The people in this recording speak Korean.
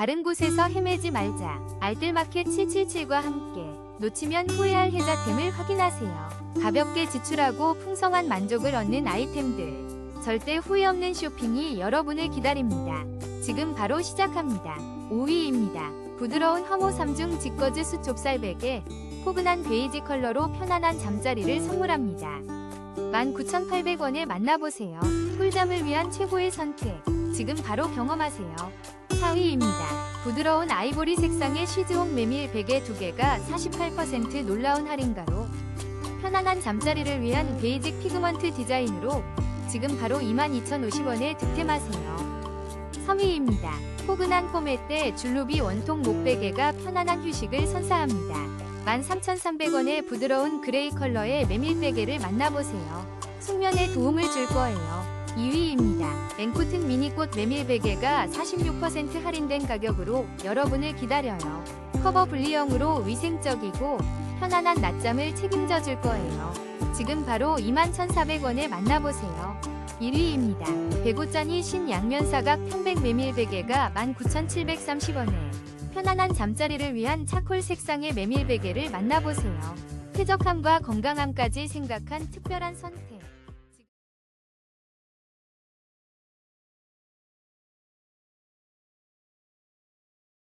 다른 곳에서 헤매지 말자. 알뜰마켓 777과 함께 놓치면 후회할 혜자템을 확인하세요. 가볍게 지출하고 풍성한 만족을 얻는 아이템들. 절대 후회 없는 쇼핑이 여러분을 기다립니다. 지금 바로 시작합니다. 5위입니다. 부드러운 화모 3중 직거즈 수좁쌀 베개, 포근한 베이지 컬러로 편안한 잠자리를 선물합니다. 19,800원에 만나보세요. 꿀잠을 위한 최고의 선택. 지금 바로 경험하세요. 4위입니다. 부드러운 아이보리 색상의 쉬즈홍 메밀 베개 2개가 48% 놀라운 할인가로 편안한 잠자리를 위한 베이직 피그먼트 디자인으로 지금 바로 22,050원에 득템하세요. 3위입니다. 포근한 포맷대 줄루비 원통 목베개가 편안한 휴식을 선사합니다. 13,300원의 부드러운 그레이 컬러의 메밀베개를 만나보세요. 숙면에 도움을 줄 거예요. 2위입니다. 앵코튼 미니꽃 메밀 베개가 46% 할인된 가격으로 여러분을 기다려요. 커버 분리형으로 위생적이고 편안한 낮잠을 책임져 줄 거예요. 지금 바로 21,400원에 만나보세요. 1위입니다. 배고짠이 신양면사각 편백 메밀 베개가 19,730원에 편안한 잠자리를 위한 차콜 색상의 메밀 베개를 만나보세요. 쾌적함과 건강함까지 생각한 특별한 선택.